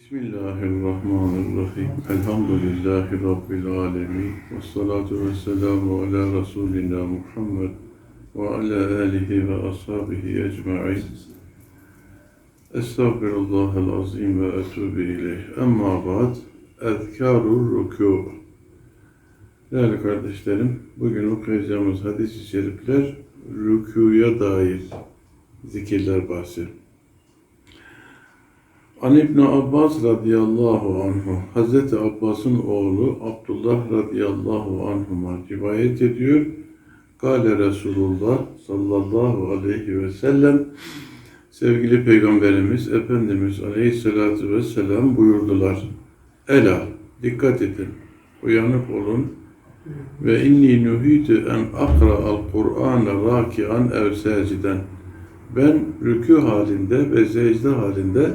Bismillahirrahmanirrahim. Elhamdülillahi Rabbil alemin. Ve salatu ve selamu ala Resulina Muhammed ve ala alihi ve ashabihi ecma'in. Estağfirullahal azim ve etûbü ileyh. Emma ba'd. Ezkârur rükû. Değerli kardeşlerim, bugün okuyacağımız hadis-i şerifler rükûya dair zikirler bahsi. An İbn Abbas radıyallahu anhu, Hazreti Abbas'ın oğlu Abdullah radıyallahu anhuma rivayet ediyor. Kale Resulullah sallallahu aleyhi ve sellem, sevgili Peygamberimiz Efendimiz aleyhissalatu vesselam buyurdular. Ela, dikkat edin, uyanık olun ve inni nuhitu en akra al Kur'an'a rakian ev seciden. Ben rükû halinde ve secde halinde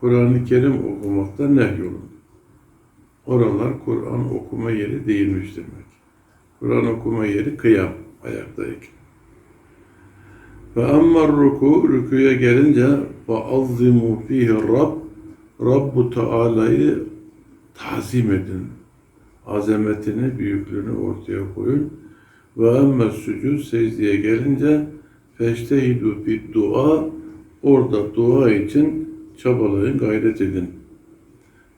Kur'an-ı Kerim okumakta nehyolun. Oralar Kur'an okuma yeri değilmiş demek. Kur'an okuma yeri kıyam, ayaktayken. Ve ammar ruku, rükuya gelince ve azzimu fihi Rab, Rabbu Teala'yı tazim edin. Azametini, büyüklüğünü ortaya koyun. Ve emme sücud, secdeye gelince feştehidu bid dua, orada dua için çabalayın, gayret edin.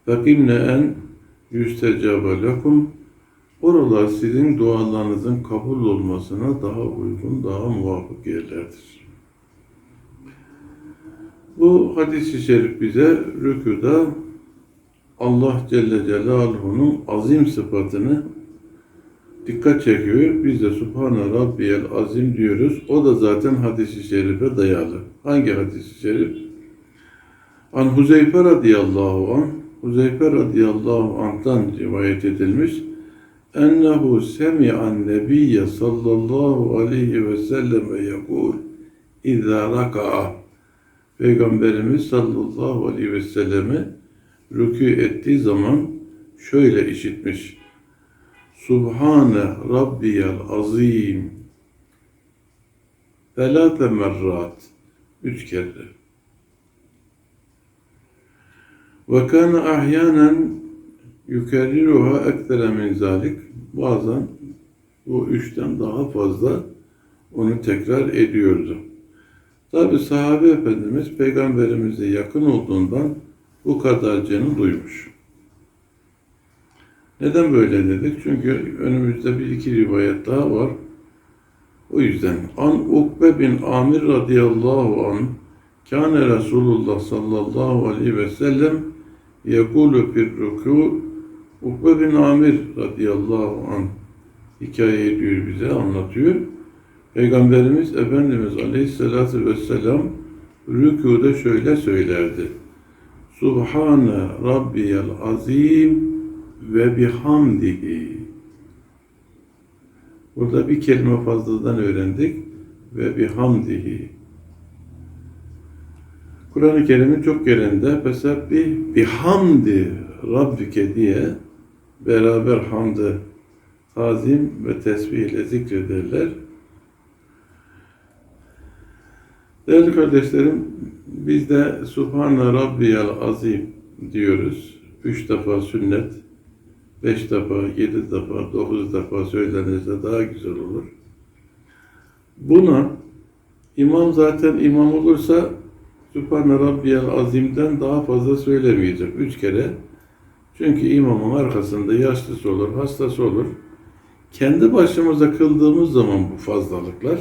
Fakimne en yüstecabe lekum Oralar sizin dualarınızın kabul olmasına daha uygun, daha muvafık yerlerdir. Bu hadis-i şerif bize rükuda Allah Celle Celaluhu'nun azim sıfatını dikkat çekiyor. Biz de Subhane Rabbiyel Azim diyoruz. O da zaten hadis-i şerife dayalı. Hangi hadis-i şerif? An Huzeyfe radıyallahu an Huzeyfe radıyallahu anh'tan rivayet edilmiş. Ennehu semi'an nebiyye sallallahu aleyhi ve selleme yekul İzâ raka'a Peygamberimiz sallallahu aleyhi ve sellemi rükû ettiği zaman şöyle işitmiş. Subhane Rabbiyel azim Felâfe merrat Üç kere. Ve kana ahyanen yukerriruha ektere min zalik. Bazen bu üçten daha fazla onu tekrar ediyordu. Tabi sahabe efendimiz peygamberimize yakın olduğundan bu kadarcını duymuş. Neden böyle dedik? Çünkü önümüzde bir iki rivayet daha var. O yüzden An Ukbe bin Amir radıyallahu anh Kâne Resulullah sallallahu aleyhi ve sellem yekulu fir rükû Ukbe bin Amir radıyallahu anh hikaye ediyor bize, anlatıyor. Peygamberimiz Efendimiz aleyhissalatü vesselam rükuda şöyle söylerdi. Subhane Rabbiyel azim ve bihamdihi. Burada bir kelime fazladan öğrendik. Ve bihamdihi. Kur'an-ı Kerim'in çok yerinde fesebbih bihamdi rabbike diye beraber hamdı tazim ve tesbih ile zikrederler. Değerli kardeşlerim, biz de Subhane Rabbiyel Azim diyoruz. Üç defa sünnet, beş defa, yedi defa, dokuz defa söylenirse daha güzel olur. Buna imam zaten imam olursa Sübhane Rabbiyel Azim'den daha fazla söylemeyecek. Üç kere. Çünkü imamın arkasında yaşlısı olur, hastası olur. Kendi başımıza kıldığımız zaman bu fazlalıklar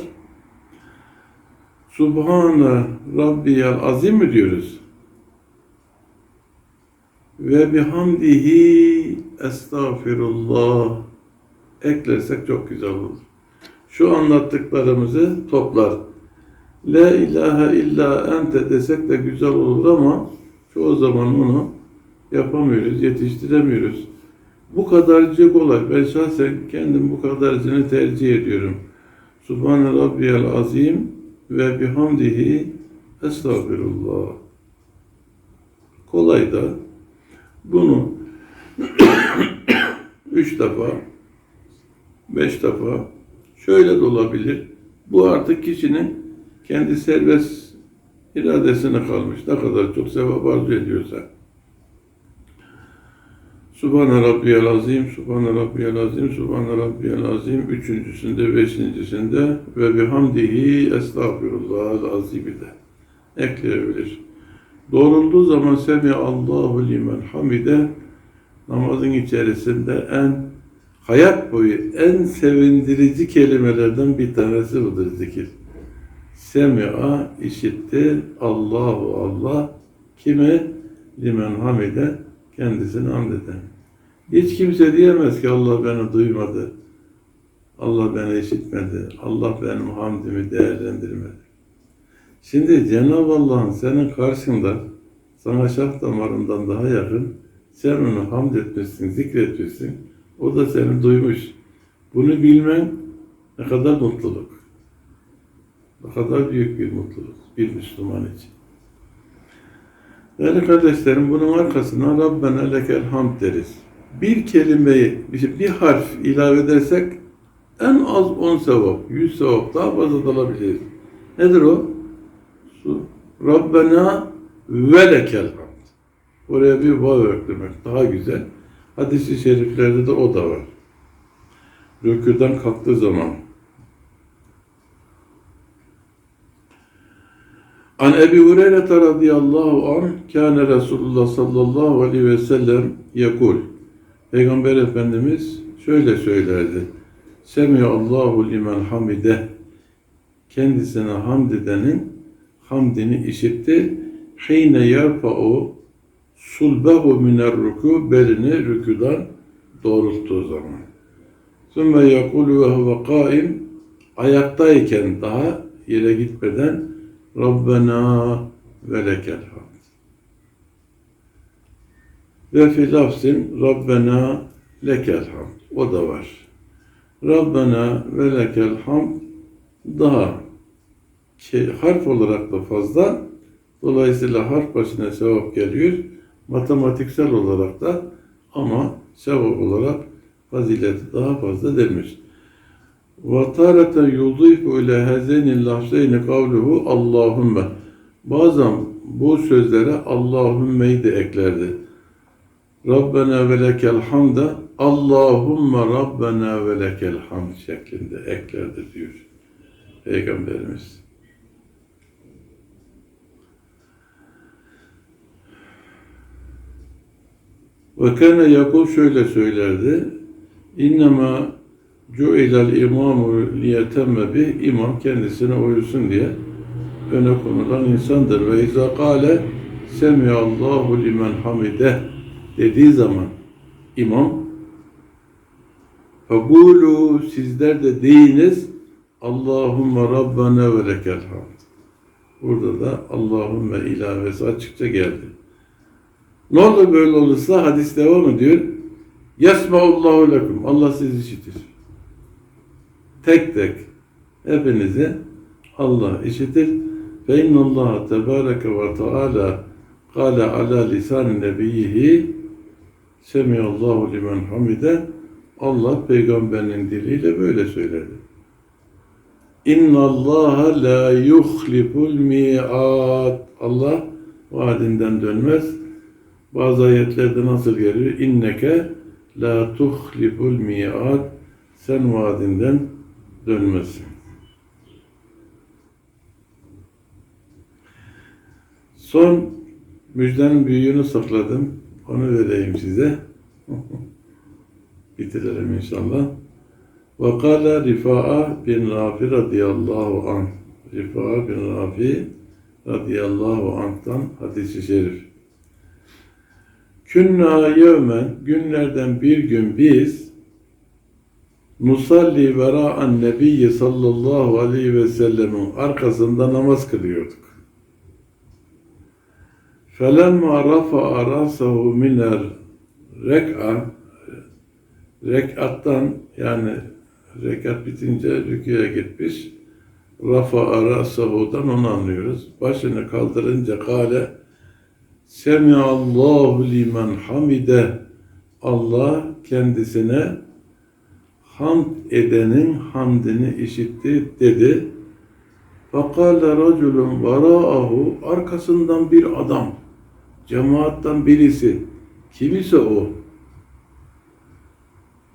Subhane Rabbiyel Azim mi diyoruz? Ve bihamdihi estağfirullah eklersek çok güzel olur. Şu anlattıklarımızı toplar. La ilahe illa ente desek de güzel olur ama çoğu zaman onu yapamıyoruz, yetiştiremiyoruz. Bu kadarcık kolay. Ben şahsen kendim bu kadarcını tercih ediyorum. Subhane Rabbiyel Azim ve bihamdihi estağfirullah. Kolay da bunu üç defa, beş defa şöyle de olabilir. Bu artık kişinin kendi serbest iradesine kalmış. Ne kadar çok sevap arzu ediyorsa. Subhane Rabbiyel Azim, Subhane Rabbiyel Azim, Subhane Rabbiyel Azim. Üçüncüsünde, beşincisinde ve bihamdihi estağfirullah azimi de ekleyebilir. Doğrulduğu zaman Semi Allahu limen hamide namazın içerisinde en hayat boyu en sevindirici kelimelerden bir tanesi budur zikir. Semi'a işitti Allahu Allah kime limen hamide kendisini hamd eden. Hiç kimse diyemez ki Allah beni duymadı. Allah beni işitmedi. Allah benim hamdimi değerlendirmedi. Şimdi Cenab-ı Allah'ın senin karşında sana şah damarından daha yakın sen onu hamd etmişsin, zikretmişsin. O da seni duymuş. Bunu bilmen ne kadar mutluluk. Ne kadar büyük bir mutluluk bir Müslüman için. Değerli kardeşlerim bunun arkasına Rabbena lekel hamd deriz. Bir kelimeyi, bir harf ilave edersek en az 10 sevap, 100 sevap daha fazla da alabiliriz. Nedir o? Su. Rabbena ve lekel hamd. Oraya bir vav eklemek daha güzel. Hadis-i şeriflerde de o da var. Rüküden kalktığı zaman. An Ebi Hureyre radıyallahu an kâne Resulullah sallallahu aleyhi ve sellem yakul. Peygamber Efendimiz şöyle söylerdi. Allahu limen hamide. Kendisine hamd edenin hamdini işitti. Hine yarfa'u sulbehu miner ruku belini rükudan doğrulttuğu zaman. Sümme yakulu ve huve kaim ayaktayken daha yere gitmeden Rabbena ve lekel hamd. Ve fi lafzin Rabbena lekel hamd. O da var. Rabbena ve hamd daha ki harf olarak da fazla. Dolayısıyla harf başına sevap geliyor. Matematiksel olarak da ama sevap olarak fazileti daha fazla denmiş. وَتَارَةً يُضِيفُ اِلَى هَذَيْنِ اللّٰهْسَيْنِ قَوْلُهُ Allahümme. Bazen bu sözlere Allahümme'yi de eklerdi. Rabbena ve lekel hamda Allahümme Rabbena ve lekel hamd şeklinde eklerdi diyor Peygamberimiz. Ve kâne yakul şöyle söylerdi. İnnemâ cu'ilel imamu liyetemme bih. İmam kendisine uyusun diye öne konulan insandır. Ve izâ kâle semiyallahu limen hamide dediği zaman imam Fekulu sizler de deyiniz Allahümme Rabbena ve lekel hamd. Burada da Allahümme ilavesi açıkça geldi. Ne olur böyle olursa hadis devam ediyor. Yesmaullahu lekum. Allah sizi işitir. Tek tek hepinizi Allah işitir. Fe innallaha tebareke ve teala kâle ala lisan nebiyyihi semiyallahu limen hamide Allah peygamberinin diliyle böyle söyledi. İnna Allah la yuhliful mi'at. Allah vaadinden dönmez. Bazı ayetlerde nasıl geliyor? İnneke la tuhliful mi'at. Sen vaadinden dönmezsin. Son müjdenin büyüğünü sakladım. Onu vereyim size. Bitirelim inşallah. Ve Rifa'a bin Rafi radıyallahu anh. Rifa'a bin Rafi radıyallahu anh'tan hadisi şerif. Künna yevmen günlerden bir gün biz Musalli vera'an nebiyyi sallallahu aleyhi ve sellemin arkasında namaz kılıyorduk. Felemma rafa'a rasahu miner rek'a rekattan yani rekat bitince rüküye gitmiş. Rafa'a rasahu'dan onu anlıyoruz. Başını kaldırınca kale Semiallahu limen hamide Allah kendisine hamd edenin hamdini işitti dedi. Fakale raculun varaahu arkasından bir adam cemaattan birisi kim ise o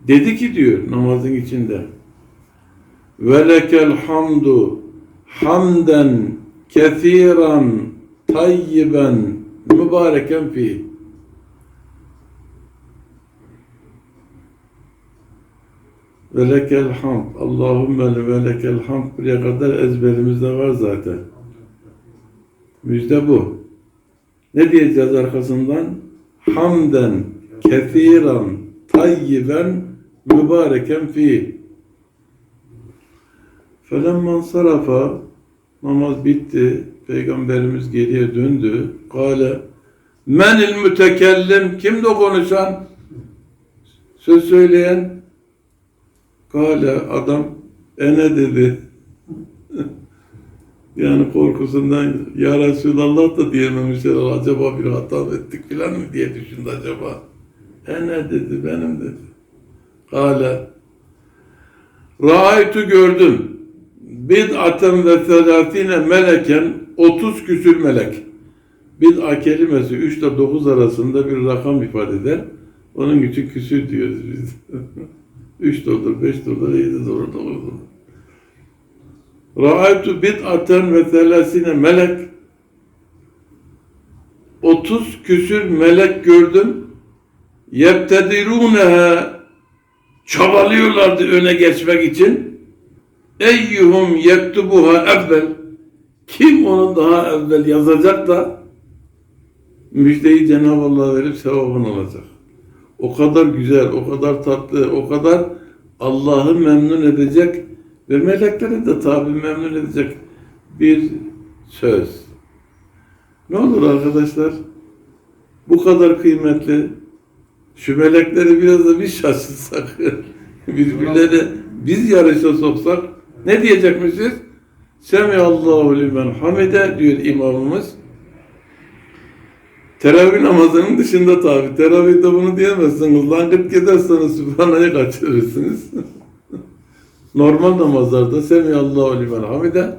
Dedi ki diyor namazın içinde. Ve lekel hamdu hamden kethiran tayyiben mübareken fi. Ve lekel hamd. Allahümme ve lekel hamd. Buraya kadar ezberimizde var zaten. Müjde bu. Ne diyeceğiz arkasından? Hamden kethiran tayyiben mübareken fi. Felemman sarafa namaz bitti. Peygamberimiz geriye döndü. Kale menil mütekellim kimdi o konuşan? Söz söyleyen Kale adam ene dedi. yani korkusundan ya Resulallah da diyememişler acaba bir hata ettik filan mı diye düşündü acaba. Ene dedi benim dedi. Kale Ra'aytu gördüm. Bid'aten ve selatine meleken 30 küsür melek. Bid'a kelimesi 3 ile 9 arasında bir rakam ifade eder. Onun için küsür diyoruz biz. 3 dolar, 5 dolar, 7 dolar, 9 dolar. Ra'aytu bid'aten ve selasine melek 30 küsür melek gördüm. Yebtedirûneha çabalıyorlardı öne geçmek için. Eyyuhum yektubuha evvel kim onu daha evvel yazacak da müjdeyi Cenab-ı Allah verip sevabını alacak. O kadar güzel, o kadar tatlı, o kadar Allah'ı memnun edecek ve melekleri de tabi memnun edecek bir söz. Ne olur arkadaşlar? Bu kadar kıymetli. Şu melekleri biraz da biz şaşırsak, birbirlerine biz yarışa soksak ne diyecekmişiz? Semiyallahu limen hamide diyor imamımız. Teravih namazının dışında tabi. Teravihde bunu diyemezsiniz. Langırt giderseniz Sübhane'yi kaçırırsınız. Normal namazlarda Semiyallahu limen hamide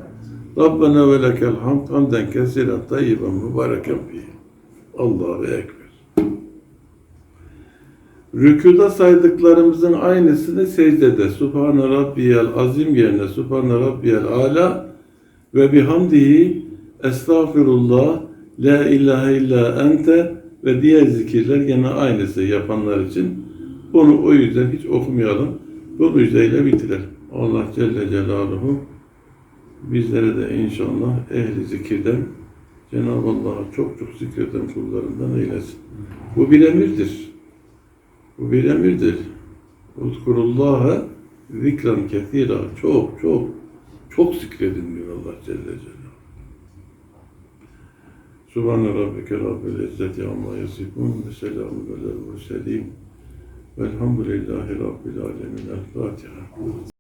Rabbena ve lekel hamd hamden kesiren tayyiben mübareken fihi. Allahu Ekber. Rükuda saydıklarımızın aynısını secdede Subhane Rabbiyel Azim yerine Subhane Rabbiyel Ala ve bihamdihi Estağfirullah La ilahe illa ente ve diğer zikirler gene aynısı yapanlar için. Bunu o yüzden hiç okumayalım. Bu müjdeyle bitirelim. Allah Celle Celaluhu bizlere de inşallah ehli zikirden Cenab-ı Allah'a çok çok zikreden kullarından eylesin. Bu bir emirdir. Bu bir emirdir. Uzkurullâhe zikran kethîrâ. Çok çok çok zikredin diyor Allah Celle Celaluhu. Subhane rabbike rabbil izzeti amma yasifun ve selamun alel murselin velhamdülillahi rabbil alemin. El Fatiha.